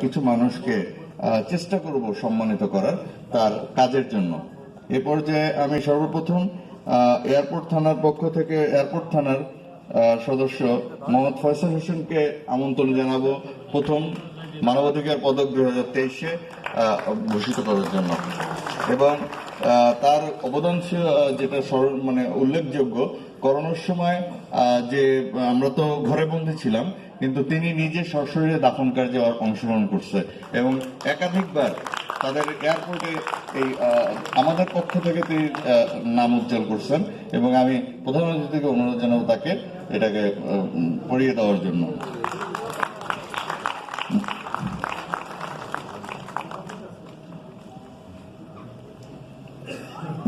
কিছু মানুষকে চেষ্টা করব সম্মানিত করার তার কাজের জন্য। এ পর্যায়ে আমি সর্বপ্রথম এয়ারপোর্ট থানার পক্ষ থেকে এয়ারপোর্ট থানার সদস্য মোহাম্মদ ফয়সাল হোসেনকে আমন্ত্রণ জানাব। প্রথম মানবাধিকার পদক দুই হাজার তেইশে ভূষিত করার জন্য। এবং তার অবদান আহ, যেটা মানে উল্লেখযোগ্য। করোনার সময় যে আমরা তো ঘরে বন্দী ছিলাম কিন্তু তিনি নিজে সশরীরে দাফন কার্যে অংশগ্রহণ করছে। এবং একাধিকবার তাদের এয়ারপোর্টে এই আমাদের পক্ষ থেকে তিনি নাম উজ্জ্বল করছেন এবং আমি প্রধান অতিথিকে অনুরোধ জানাব তাকে এটাকে পড়িয়ে দেওয়ার জন্য।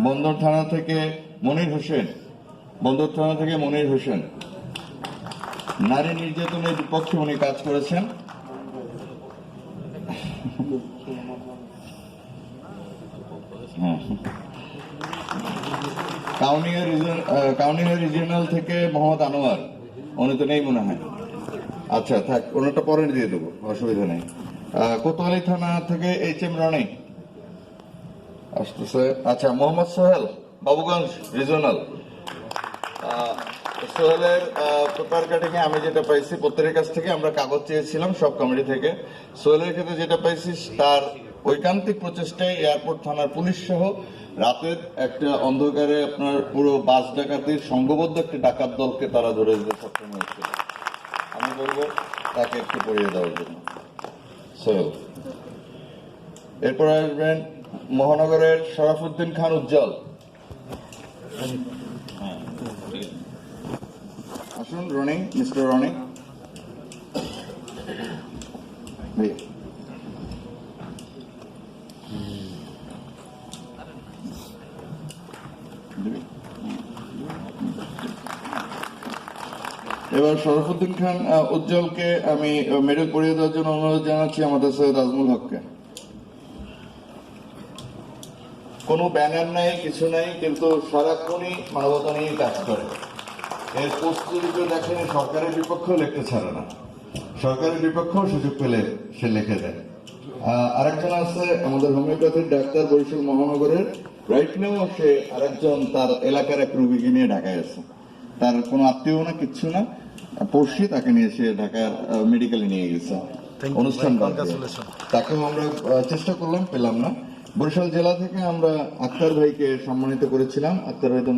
বন্দর থানা থেকে মনির হোসেন, বন্দর থানা থেকে মনির হোসেন। নারী নির্যাতনের বিপক্ষে উনি কাজ করেছেন। হ্যাঁ। কাউনিয়া রিজন কাউনিয়া রিজিয়নাল থেকে মোহাম্মদ আনোয়ার। উনি তো নেই মনে হয়। আচ্ছা থাক ওনারটা পরে দিয়ে দেবো, অসুবিধা নেই। কোতোয়ালি থানা থেকে এইচ এম রনি। আসতেছে। আচ্ছা মোহাম্মদ সোহেল, বাবুগঞ্জ রিজনাল সোহেলের পেপার কাটিং আমি যেটা পাইছি প্রত্যেকের কাছ থেকে আমরা কাগজ চেয়েছিলাম সব কমিটি থেকে। সোহেলের ক্ষেত্রে যেটা পাইছি, তার ঐকান্তিক প্রচেষ্টায় এয়ারপোর্ট থানার পুলিশ সহ রাতের একটা অন্ধকারে আপনার পুরো বাস ডাকাতির সংঘবদ্ধ একটি ডাকাত দলকে তারা ধরে দিতে সক্ষম হয়েছিল আমি বলব, তাকে একটু পড়িয়ে দেওয়ার জন্য। সোহেল, এরপর আসবেন মহানগরের শরাফুদ্দিন খান উজ্জ্বল। আসুন, রনিং, মিস্টার রনিং? এবার শরফুদ্দিন খান উজ্জ্বলকে আমি মেডেল পরিয়ে দেওয়ার জন্য অনুরোধ জানাচ্ছি আমাদের সৈয়দ আজমুল হককে। কোনো ব্যানার নাই কিছু নাই কিন্তু সারাক্ষণই মানবতা নিয়ে কাজ করে। এর কেউ দেখেন সরকারের বিপক্ষেও লিখতে ছাড়ে না। সরকারের বিপক্ষেও সুযোগ পেলে সে লিখে দেয়। আরেকজন আছে আমাদের হোমিওপ্যাথির ডাক্তার বরিশাল মহানগরের। রাইট নাও সে আরেকজন তার এলাকার এক রুগীকে নিয়ে ঢাকায় আছে। তার কোনো আত্মীয় না কিচ্ছু না। পড়শি তাকে নিয়ে সে ঢাকার মেডিকেলে নিয়ে গেছে। অনুষ্ঠান. তাকেও আমরা চেষ্টা করলাম পেলাম না। বরিশাল জেলা থেকে আমরা আক্তার ভাইকে সম্মানিত করেছিলাম। আক্তার ভাই